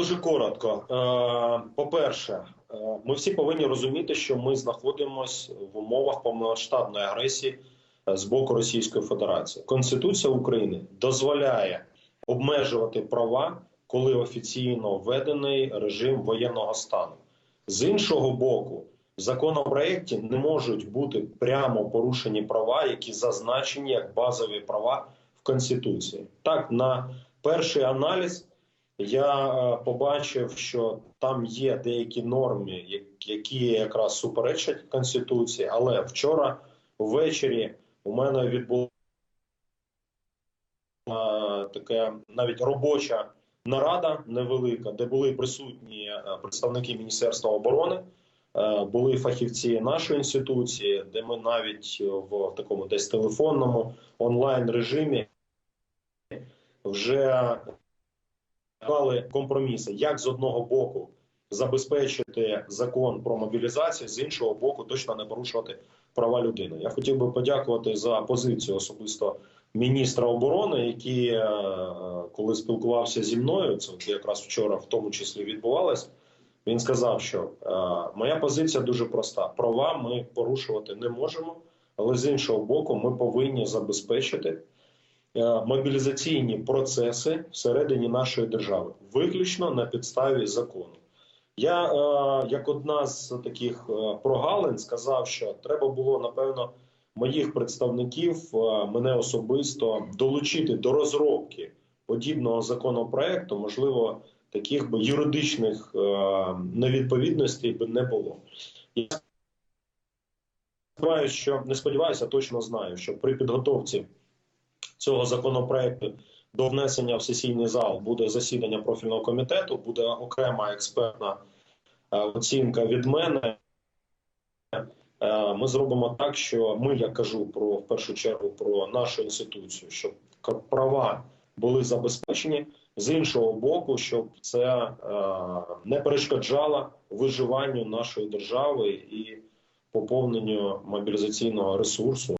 Дуже коротко. Е, По-перше, е, ми всі повинні розуміти, що ми знаходимося в умовах повномасштабної агресії е, з боку Російської Федерації. Конституція України дозволяє обмежувати права, коли офіційно введений режим воєнного стану. З іншого боку, в законопроекті не можуть бути прямо порушені права, які зазначені як базові права в Конституції. Так, на перший аналіз я е, побачив, що там є деякі норми, які якраз суперечать конституції. Але вчора ввечері у мене відбулася така навіть робоча нарада невелика, де були присутні е, представники Міністерства оборони. е, Були фахівці нашої інституції, де ми навіть в такому десь телефонному онлайн режимі вже шукали компроміси, як з одного боку забезпечити закон про мобілізацію, з іншого боку, точно не порушувати права людини. Я хотів би подякувати за позицію особисто міністра оборони, який, е, коли спілкувався зі мною, це якраз вчора в тому числі відбувалось. Він сказав, що е, моя позиція дуже проста: права ми порушувати не можемо, але з іншого боку, ми повинні забезпечити мобілізаційні процеси всередині нашої держави, виключно на підставі закону. Я, е, як одна з таких е, прогалин, сказав, що треба було напевно моїх представників, е, мене особисто долучити до розробки подібного законопроекту, можливо, таких би юридичних е, невідповідностей би не було. Я сподіваюся, що не сподіваюся, точно знаю, що при підготовці цього законопроекту до внесення в сесійний зал буде засідання профільного комітету, буде окрема експертна е, оцінка від мене. Е, Ми зробимо так, що ми, я кажу про в першу чергу про нашу інституцію, щоб права були забезпечені з іншого боку, щоб це е, не перешкоджало виживанню нашої держави і поповненню мобілізаційного ресурсу.